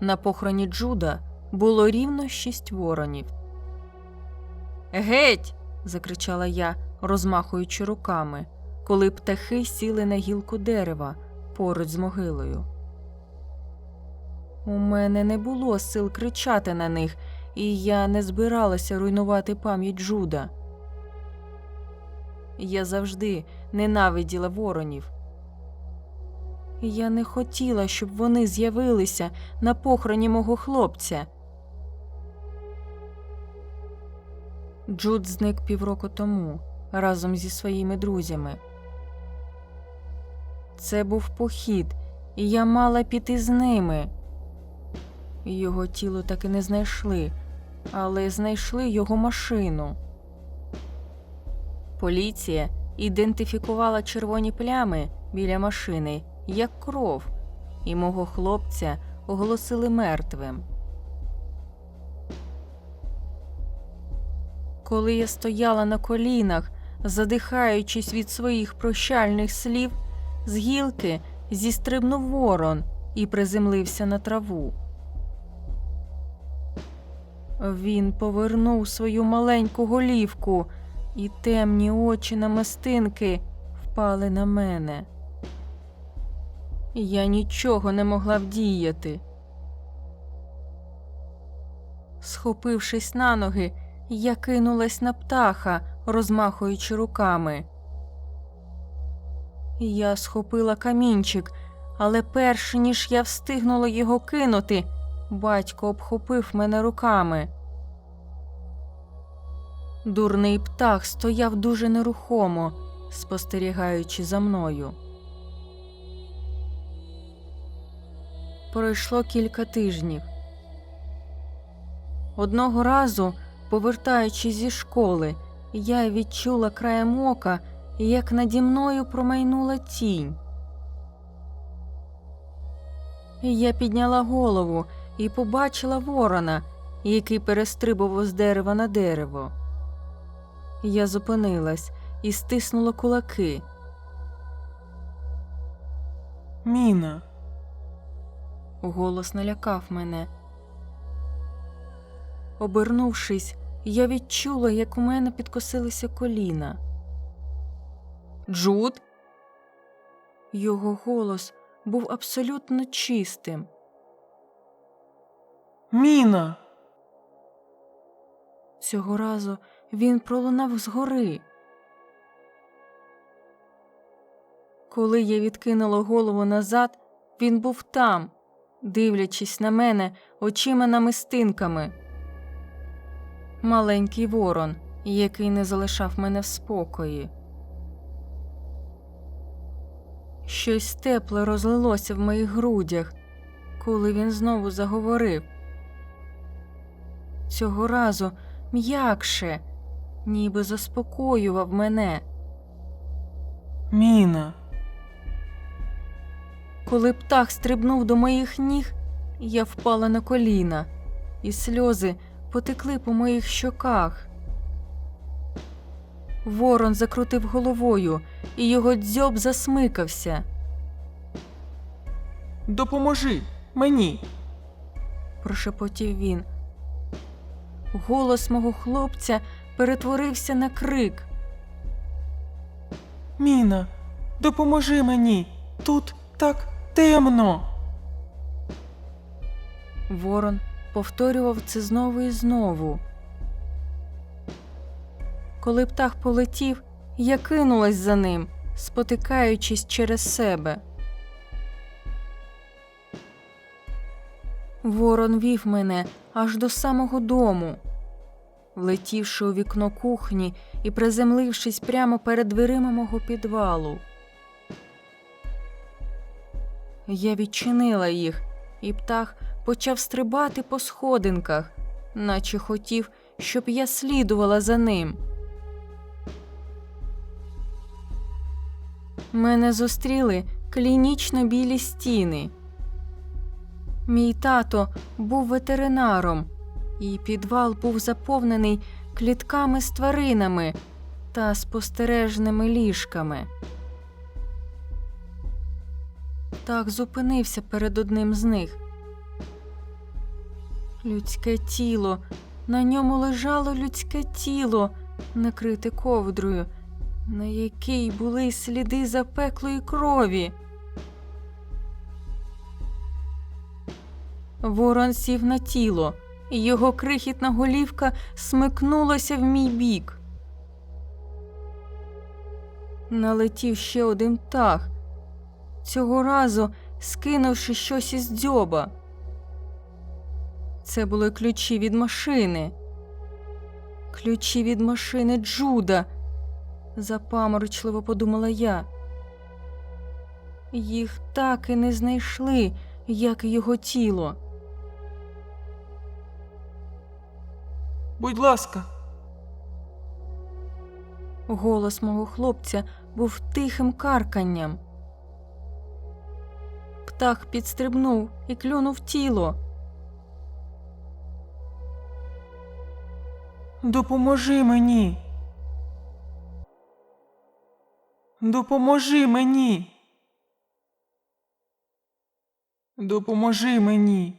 На похороні Джуда було рівно шість воронів. Геть. закричала я, розмахуючи руками, коли птахи сіли на гілку дерева поруч з могилою. У мене не було сил кричати на них, і я не збиралася руйнувати пам'ять Джуда. Я завжди ненавиділа воронів. Я не хотіла, щоб вони з'явилися на похороні мого хлопця. Джуд зник півроку тому разом зі своїми друзями. Це був похід, і я мала піти з ними. Його тіло так і не знайшли, але знайшли його машину. Поліція ідентифікувала червоні плями біля машини як кров, і мого хлопця оголосили мертвим. Коли я стояла на колінах, задихаючись від своїх прощальних слів, з гілки зістрибнув ворон і приземлився на траву. Він повернув свою маленьку голівку, і темні очі намистинки впали на мене. Я нічого не могла вдіяти. Схопившись на ноги, я кинулась на птаха, розмахуючи руками. Я схопила камінчик, але перш ніж я встигнула його кинути, батько обхопив мене руками. Дурний птах стояв дуже нерухомо, спостерігаючи за мною. Пройшло кілька тижнів. Одного разу, повертаючись зі школи, я відчула краєм ока, як наді мною промайнула тінь. Я підняла голову і побачила ворона, який перестрибував з дерева на дерево. Я зупинилась і стиснула кулаки. Міна, Голос налякав мене. Обернувшись, я відчула, як у мене підкосилися коліна. Джуд? Його голос був абсолютно чистим. Міна, Цього разу він пролунав згори. Коли я відкинула голову назад, він був там, дивлячись на мене очима намистинками. Маленький ворон, який не залишав мене в спокої. Щось тепле розлилося в моїх грудях, коли він знову заговорив. Цього разу м'якше, ніби заспокоював мене. Міна, Коли птах стрибнув до моїх ніг, я впала на коліна, і сльози потекли по моїх щоках. Ворон закрутив головою, і його дзьоб засмикався. допоможи мені. прошепотів він. Голос мого хлопця перетворився на крик. Міна, допоможи мені. Тут так темно. Ворон повторював це знову і знову. Коли птах полетів, я кинулась за ним, спотикаючись через себе. Ворон вів мене аж до самого дому. Влетівши у вікно кухні і приземлившись прямо перед дверима мого підвалу. Я відчинила їх, і птах почав стрибати по сходинках, наче хотів, щоб я слідувала за ним. Мене зустріли клінічно білі стіни. Мій тато був ветеринаром, і підвал був заповнений клітками з тваринами та спостережними ліжками. Так зупинився перед одним з них. Людське тіло. На ньому лежало людське тіло, накрите ковдрою, на якій були сліди запеклої крові. Ворон сів на тіло, і його крихітна голівка смикнулася в мій бік. Налетів ще один птах, цього разу скинувши щось із дзьоба. Це були ключі від машини. Ключі від машини Джуда. Запаморочливо подумала я. Їх так і не знайшли, як і його тіло. Будь ласка, Голос мого хлопця був тихим карканням. Птах підстрибнув і клюнув тіло. допоможи мені. Допоможи мені. Допоможи мені.